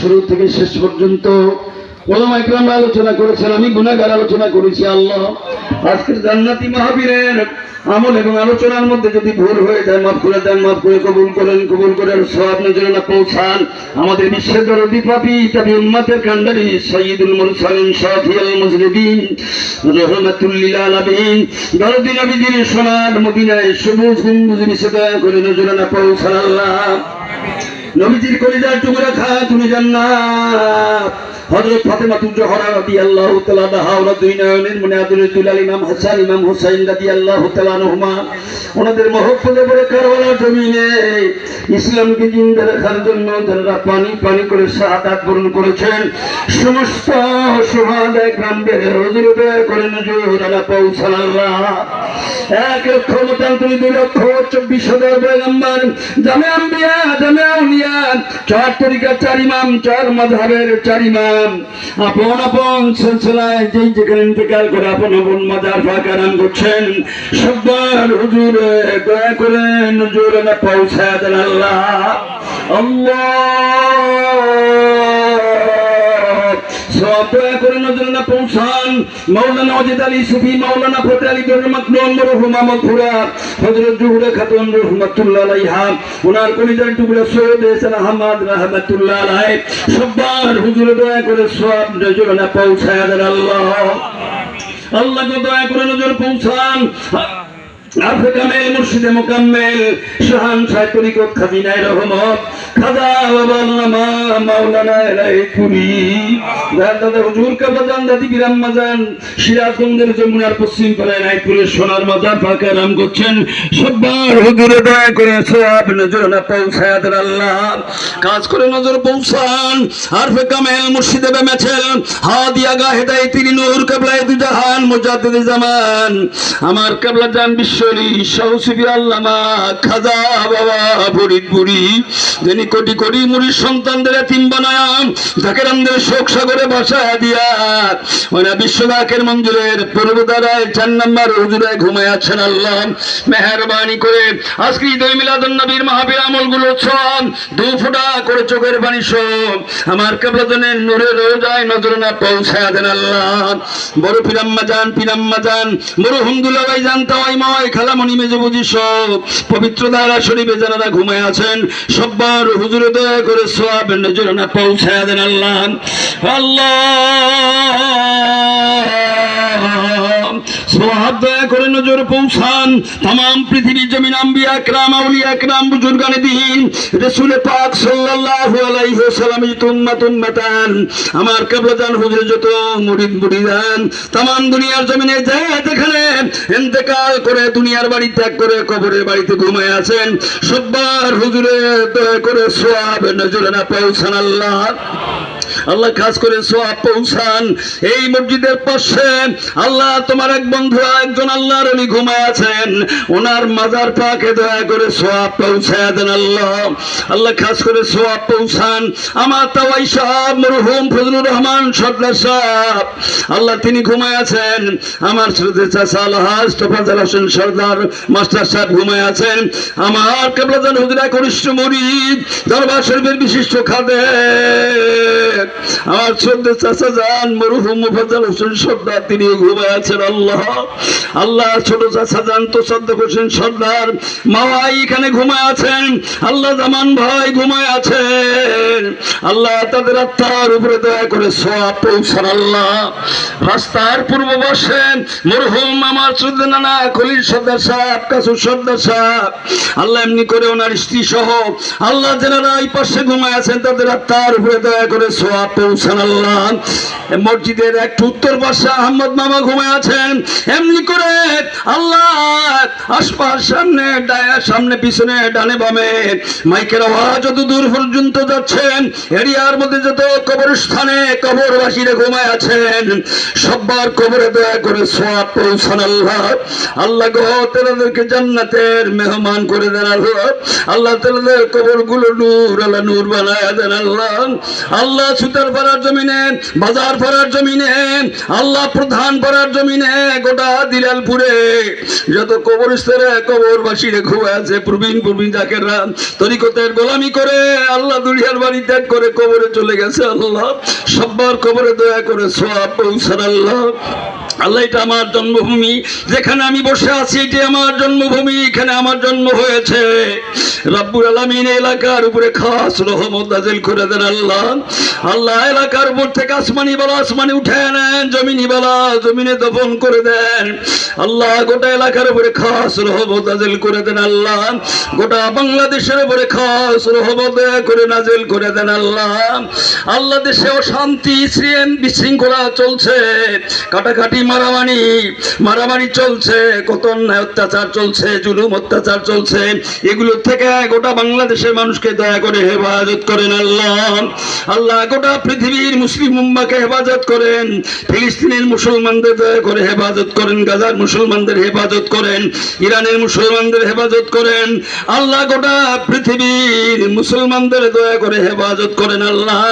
শুরু থেকে শেষ পর্যন্ত আলোচনা করেছেন, আমি গুনাহগার আলোচনা করেছি, আল্লাহ। আজকের জান্নাতি মাহবীরের আমল এবং আলোচনার মধ্যে যদি ভুল হয়ে যায়, মাফ করে দেন, মাফ করে কবুল করেন, কবুল করে সব নজরে না পৌঁছান। আমাদের বিশ্বের দরদি পাপি তবে উম্মাতের কান্ডারি সঈদুল মুরসালিন শাফিউল মুজলিমিন রহমাতুল্লিল আলামিন। দরদি নবীজির সোনার মদিনায় সবুজ গম্বুজ দয়া করে নজরে না পৌঁছান আল্লাহ। নবীজির কলিজার টুকরা খা তুমি জান্নাত। হযরত ফাতেমা রাদিয়াল্লাহু তাআলা দুই নয়নের ইমাম হাসান, ইমাম হুসাইন রাদিয়াল্লাহু তাআলা ওনাদের মহব্বতে পড়ে কারবালার জমিনে ইসলামকে জিন্দা রাখার জন্য পানি পানি করে শাহাদাত বরণ করেছেন, সমস্ত করে এক লক্ষ মতান্তরি দুই লক্ষ চব্বিশ হাজার পয়গম্বর, জামে আম্বিয়া, জামে চার তরিকার চার ইমাম, চার মাযহাবের চার ইমাম আপন আপন সিলসিলায় যেই যেখানে ইন্তেকাল করে আপন আপন মাজার ফাঁকারাম করছেন সবার হুজুরে দয়া করে নজর না পৌঁছায় দেন আল্লাহ। আল্লাহ! সব দয়া করে নজর না পৌঁছান। মাওলানা অজিত আলী সুফি, মাওলানা ফতে আলী দর মাকনুন মরহুমা মগফুরা হযরত জুহরা খাতুন রহমাতুল্লাহ আলাইহা। ওনার কলিজার টুকরা সৈয়দ হাসান আহমদ রাহমাতুল্লাহ আলাইহি। সবার হুজুর দয়া করে সব নজর না পৌঁছায় আল্লাহ। আল্লাহ দয়া পৌঁছান। আরফে কামেল, মুর্শিদে মোকাম্মেল, শাহান সাহেব তরিকত খাজিনায় রহমত। খাজা বাবা মাওলানা এলাই দাদা হুজুর দাদি বিরাম মাজান, সিরাজগঞ্জের যমুনার পশ্চিম পাড়ায় নাইপুরের সোনার মাজার করছেন। দয়া করে নজর না পৌঁছায় আল্লাহ। কাজ করে নজর পৌঁছান। আরফে কামেল, মুর্শিদে বেমেছেল হাদিয়া গাহেদাই তিনি নূর কাবলায় দুজাহান, মুজাদ্দিদ জামান। আমার কাবলা জান বিশ্বরী সৌসিবি আল্লামা খাজা বাবা ফরিদপুরি যিনি কোটি কোটি মুড়ির সন্তানদের তিন বানায়াম, যাকে আমাদের শোক সাগরে বাসা দিয়া ওনা বিশ্বনাথের মন্দিরের পূর্ব দ্বারায় চার নম্বর হুজুরে ঘুমায় আছেন আল্লাহ। মেহরবানি করে আজকে ঈদ মিলাদুন নবীর মাহফিল আমলগুলো সব দু ফোঁটা করে চোখের পানি সব আমার কাবলাজনের নূরে রোজায় নজর না পৌঁছায় দেন আল্লাহ। বড় পিরাম্মা যান পিরাম্মা যান, বড় হুমদুল্লাহ ভাই জান তাওয়াই মাওয়াই, খালামণি বুঝি সব। পবিত্র দারা শরীফে যারা ঘুমায় আছেন সব্বার হুজুরে দয়া করে সোয়াবের নজর না পৌঁছায় দেন আল্লাহ। আল্লাহ! সোহাব দয়া করে নজর পৌঁছান। তাম পৃথিবীর জমিন আম্বিয়া, একরাম, আউলিয়া, একরাম বুজুর্গানে দিন রসুল পাক সাল্লাল্লাহু আলাইহি ওয়াসাল্লাম তুম্মাত উম্মাতান আমার কাবলাজান হুজুর যত মুরিদ মুরিদান তাম দুনিয়ার জমিনে যায় যেখানে ইন্তেকাল করে দুনিয়ার বাড়ি ত্যাগ করে কবরের বাড়িতে ঘুমায় আছেন, সব্বার হুজুরে দয়া করে সোয়াব নজরে না পৌঁছান আল্লাহ। আল্লাহ কাজ করে সোয়াব পৌঁছান। এই মসজিদের পাশে আল্লাহ তোমার এক বন্ধু, একজন আল্লাহর উনি ঘুমায় আছেন। ওনার মাজার পাকে দয়া করে সোয়াব পৌঁছায় দেন আল্লাহ। আল্লাহ খাস করে সোয়াব পৌঁছান। আমার তাওয়াই সাহেব, মরহুম ফজলুর রহমান সর্দার সাহেব, আল্লাহ তিনি ঘুমায় আছেন। আমার শ্রদ্ধে চাচা আলহাজ তোফাজাল হোসেন সর্দার মাস্টার সাহেব ঘুমায় আছেন। আমার কেবলাজান হুজরা কনিষ্ঠ মরিদ, দরবার শরীফের বিশিষ্ট খাদে আমার শ্রদ্ধে চাচা যান মরহুম মুফাজ্জাল হোসেন সর্দার, তিনি ঘুমায় আছেন, আল্লাহ। আল্লাহ, ছোট চাচা যান তো সদ্দাক হোসেন সর্দার মাওয়াই এখানে ঘুমায় আছেন। আল্লাহ, জামান ভাই ঘুমায় আছেন। আল্লাহ, তাদের আত্মার উপরে দয়া করে সোয়াব পৌঁছান, আল্লাহ। রাস্তার পূর্ব বসে মরহুম আমার শ্রদ্ধে নানা খলিল সর্দার সাহেব কাসুর সর্দার সাহেব। আল্লাহ, এমনি করে ওনার স্ত্রী সহ আল্লাহ, যারা এই পাশে ঘুমায় আছেন, তাদের আত্মার উপরে দয়া করে সোয়াব মসজিদের একটু উত্তর মামা ঘুমায় আছেন। এমনি করে আল্লাহ আশপাশ সামনে, ডায়া সামনে, পিছনে, ডানে, বামে। মাইকের আওয়াজ যত দূর পর্যন্ত যাচ্ছেন, এরিয়ার মধ্যে যত কবরস্থানে ঘুমায় আছেন, সব্বার কবরে দয়া করে সোয়াব পৌঁছান আল্লাহ। আল্লাহ গো তেনাদেরকে জান্নাতের মেহমান করে দেন আল্লাহ। আল্লাহ তেনাদের কবরগুলো নূর আল্লাহ নূর বানায় দেন আল্লাহ। আল্লাহ সুতার পাড়ার জমিনে, বাজার পাড়ার জমিনে, আল্লাহ প্রধান পাড়ার জমিনে, গোটা দিলালপুরে। যত কবরস্থরে কবরবাসীরে খুব আছে প্রবীণ প্রবীণ জাকেররা, তরিকতের গোলামি করে, আল্লাহ দুনিয়ার বাড়ি ত্যাগ করে কবরে চলে গেছে আল্লাহ। সব্বার কবরে দয়া করে সোয়াব পৌঁছার আল্লাহ। আল্লাহ এটা আমার জন্মভূমি। যেখানে আমি বসে আছি, এটি আমার জন্মভূমি, এখানে আমার জন্ম হয়েছে। রব্বুল আলমিন এলাকার উপরে খাস রহমত নাজিল করে দেন আল্লাহ। আল্লাহ এলাকার উপর থেকে আসমানি বালা আসমানি উঠে নেন, জমিনি বালা জমিনে দফন করে দেন। আল্লাহ গোটা এলাকার উপরে খাস রহমত নাজিল করে দেন আল্লাহ। গোটা বাংলাদেশের উপরে খাস রহমত করে নাজিল করে দেন আল্লাহ। আল্লাহ দেশে অশান্তি বিশৃঙ্খলা চলছে। কাটাকাটি মারামারি মারামারি চলছে, কত অন্যায় অত্যাচার চলছে, জুলুম অত্যাচার চলছে। এগুলো থেকে গোটা বাংলাদেশের মানুষকে দয়া করে হেফাজত করেন আল্লাহ। আল্লাহ গোটা পৃথিবীর মুসলিম উম্মাকে হেফাজত করেন। ফিলিস্তিনের মুসলমানদের দয়া করে হেফাজত করেন, গাজার মুসলমানদের হেফাজত করেন, ইরানের মুসলমানদের হেফাজত করেন। আল্লাহ গোটা পৃথিবীর মুসলমানদের দয়া করে হেফাজত করেন আল্লাহ।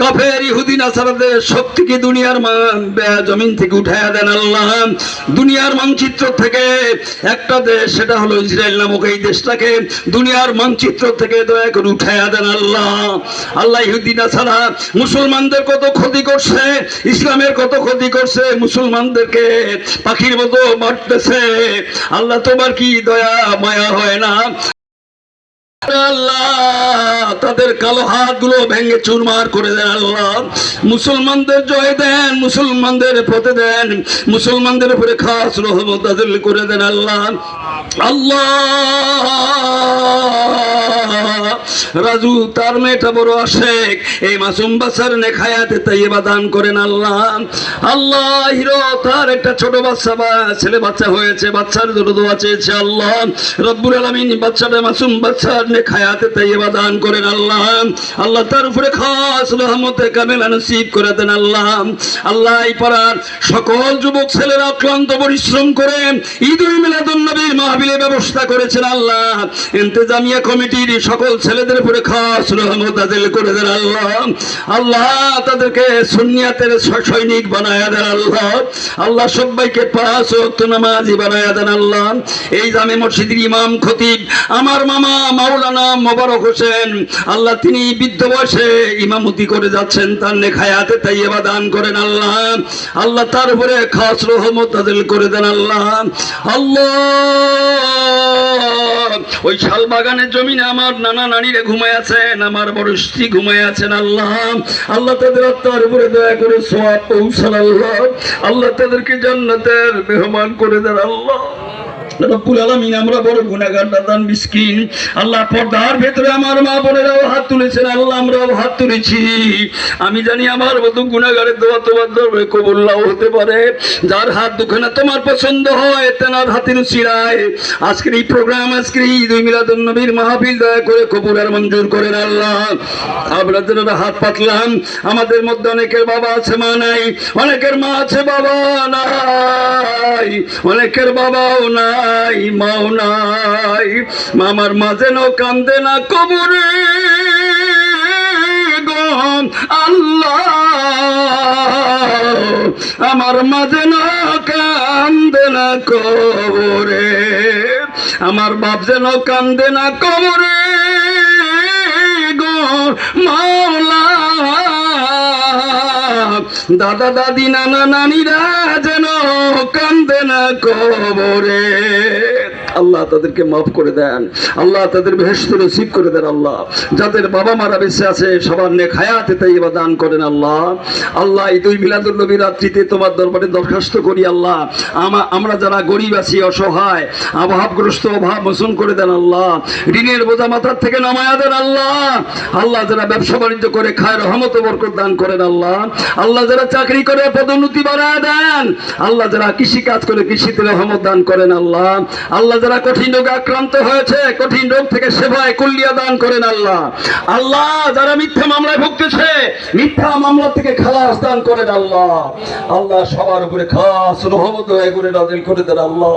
কাফের, ইহুদি, নাসারাদের শক্তিকে দুনিয়ার জমিন থেকে উঠাইয়া দেন আল্লাহ। দুনিয়ার মানচিত্র থেকে একটা দেশ, সেটা হলো ইসরায়েল নামক এই দেশটাকে দুনিয়ার মানচিত্র থেকে দয়া করে উঠাইয়া দেন আল্লাহ। আল্লাহ ইহুদি নাসারা মুসলমানদের কত ক্ষতি করছে, ইসলামের কত ক্ষতি করছে, মুসলমানদেরকে পাখির মতো মারতেছে। আল্লাহ তোমার কি দয়া, মায়া হয় না? তাদের কালো হাতগুলো ভেঙে চুরমার করে দেন আল্লাহ। মুসলমানদের জয় দেন, মুসলমানদের পথে দেন, মুসলমানদের উপরে খাস রহমত করে দেন আল্লাহ। রাজু, তার মেয়েটা বড় আশেক। এই মাসুম বাসার নেখায়াতে তাইবা দান করেন আল্লাহ। আল্লাহ, হিরো, তার একটা ছোট বাচ্চা বা ছেলে বাচ্চা হয়েছে, বাচ্চার জন্য দোয়া চেয়েছে আল্লাহ। রব্বুল আলমিন বাচ্চাটা মাসুম বাচ্চার নেখায়াতে তাইবা দান করেন আল্লাহ। আল্লাহ, তার উপরে খাস রহমতে কামেলা নসিব করে দেন আল্লাহ। আল্লাহ, এই পাড়ার সকল যুবক ছেলেরা অক্লান্ত পরিশ্রম করে ঈদ উল মিলাদুন নবীর মাহবিলে ব্যবস্থা করেছেন আল্লাহ। ইন্তেজামিয়া কমিটির সকল ছেলেদের উপরে খাস রহমত নাজিল করে দেন আল্লাহ। আল্লাহ তাদেরকে সুন্নিয়াতের স- সৈনিক বানায় দেন আল্লাহ। আল্লাহ সবাইকে পাঁচ ওয়াক্ত নামাজি বানায় দেন আল্লাহ। এই জামে মসজিদের ইমাম খতিব আমার মামা মাওলানা মোবারক হোসেন, আল্লাহ তিনি বৃদ্ধ বয়সে ইমামতি করে যাচ্ছেন, তার নেখায়াতে তাইয়েবা দান করেন আল্লাহ। আল্লাহ তার উপরে খাস রহমত নাজিল করে দেন আল্লাহ। আল্লাহ ওই শাল বাগানের জমিনে আমার নানা নানিরে ঘুমায় আছেন আমার বড় স্ত্রী ঘুমায় আছেন আল্লাহ। আল্লাহ তাদের আত্মার উপরে দয়া করে সোয়াব পৌঁছান, আল্লাহ। আল্লাহ তাদেরকে জান্নাতের মেহমান করে দেন, আল্লাহ। হাত হাত তুলেছি। আমি জানি আমার তোমার হতে পারে। যার হাত দুখানা তোমার পছন্দ হয়, তেনার হাতের উচিরায় আজকের এই প্রোগ্রাম, আজকের এই দুই মিলাদুন নবীর মাহফিল, দয়া করে কবুল আর মঞ্জুর করেন আল্লাহ। আমরা হাত পাতলাম, আমাদের মধ্যে অনেকের বাবা আছে, মা নাই। অনেকের মা আছে, বাবা নাই। অনেকের বাবাও নাই। মাও নাই। মামার মাঝে নো কান্দে না কবরে গো। আল্লাহ, আমার মাঝে না কান্দে না কবরে। আমার বাপ যেন কান্দে না কবরে গো। মাওলা, দাদা, দাদি, নানা, নানিরা যেন কবরে। আল্লাহ তাদেরকে মাফ করে দেন। আল্লাহ তাদের বেহেস্ত নসিব করে দেন আল্লাহ। যাদের বাবা মারা বেঁচে আছে, সবার নেক হায়াতে তাই এবার দান করেন আল্লাহ। আল্লাহ এই দুই মিলাদুল নবী রাত্রিতে তোমার দরবারে দরখাস্ত করি আল্লাহ। আমা আমরা যারা গরিব আছি, অসহায়, অভাবগ্রস্ত, অভাব মোচন করে দেন আল্লাহ। ঋণের বোঝা মাথার থেকে নামায়া দেন আল্লাহ। আল্লাহ যারা ব্যবসা বাণিজ্য করে, খায় রহমত বরকত দান করেন আল্লাহ। আল্লাহ যারা চাকরি করে, পদোন্নতি বাড়ায় দেন। আল্লাহ যারা কৃষি কাজ করে, কৃষিতে রহমত দান করেন আল্লাহ। আল্লাহ যারা কঠিন রোগে আক্রান্ত হয়েছে, কঠিন রোগ থেকে সেবায় কুল্লিয়া দান করেন আল্লাহ। আল্লাহ, যারা মিথ্যা মামলায় ভুগতেছে, মিথ্যা মামলা থেকে খালাস দান করেন আল্লাহ। আল্লাহ সবার উপরে খাস রহমত হয়ে করে নাজিল করে দেন আল্লাহ।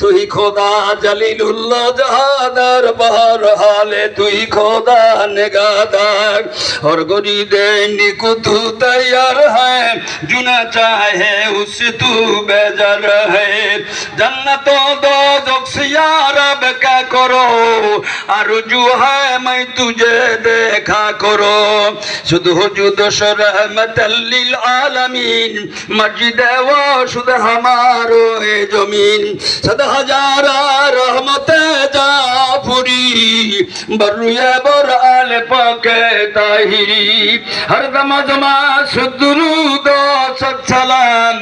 তুই খোদা জলিলুল্লাহ জাহাদার বাহার হালে তুই খোদা নেগাদার और गोरी देने को तू तैयार है जुना चाहे उससे तू बेजार है जन्नत दो जोक से यार अब क्या करो आरजू है मैं तुझे देखा करो শুধু হুজুদ রহমত লিল আলামিন মসজিদ ও শুধু হামারো এ জমিন সদ হাজারা রহমতে জাফরি বরুয়ে বর আল পাকে তাহিরি। হর দম জমা সুদরুদ সদ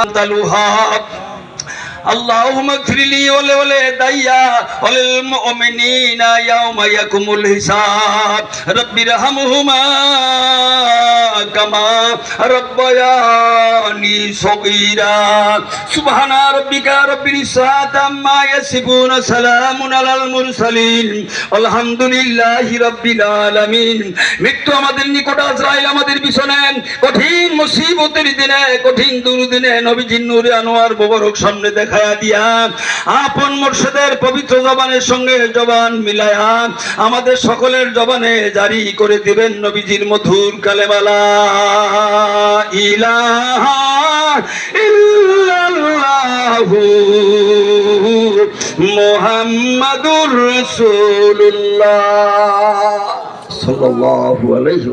أنت الوهاب اللهم اغفر لي ولوالدي وللمؤمنين يوم يقوم الحساب رب ارحمهما كما ربياني মৃত্যু আমাদের নিকট আজরাইল আমাদের পিছনে। কঠিন মুসিবতের দিনে, কঠিন দুর্দিনে আনোয়ার সামনে দিয়া, আপন পবিত্র জবানের সঙ্গে জবান মিলায়া, আমাদের সকলের জবানে জারি করে দিবেন নবীজির মধুর কালেমালা। ইলাহা মুহাম্মাদুর রসুল্লাহ সাল্লাল্লাহু আলাইহি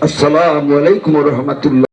আসসালামু আলাইকুম ওয়া